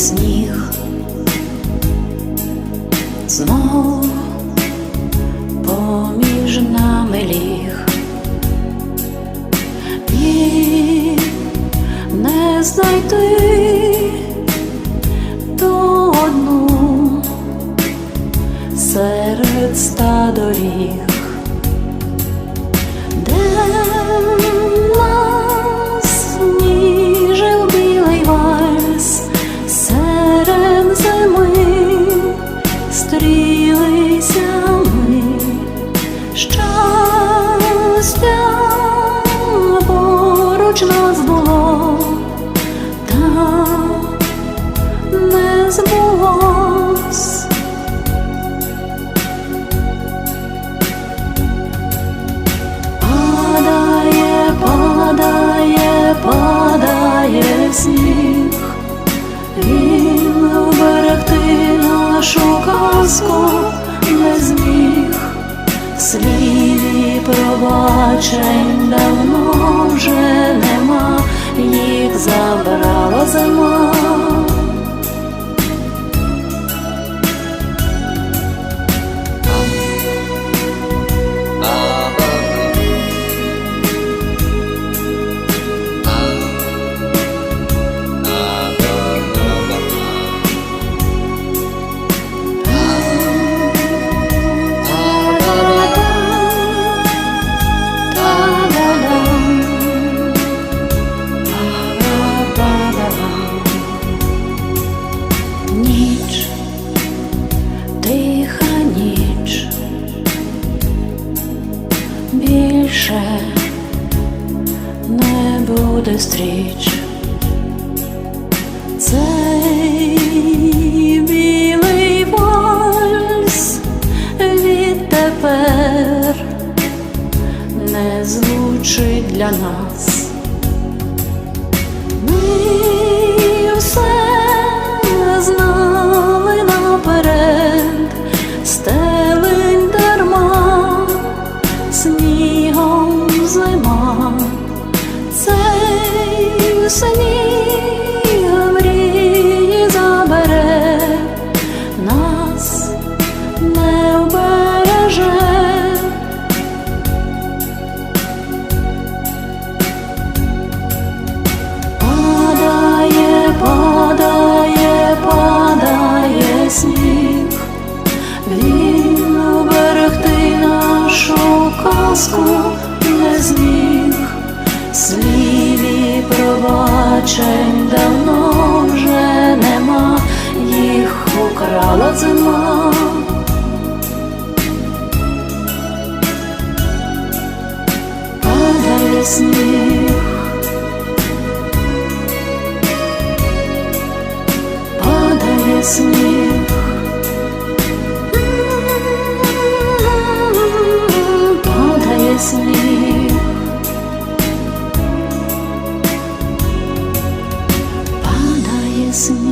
сніг знов поміж нами ліг. І не знайти ту одну серед ста доріг, поруч нас було, та не збулось. Падає, падає, падає сніг, він вберегти нашу казку не зміг, слів пробачень давно більше не буде стріч. Цей білий вальс відтепер не звучить для нас. Цей давно вже нема, їх украла зима. Падає сніг. падає сніг. assim.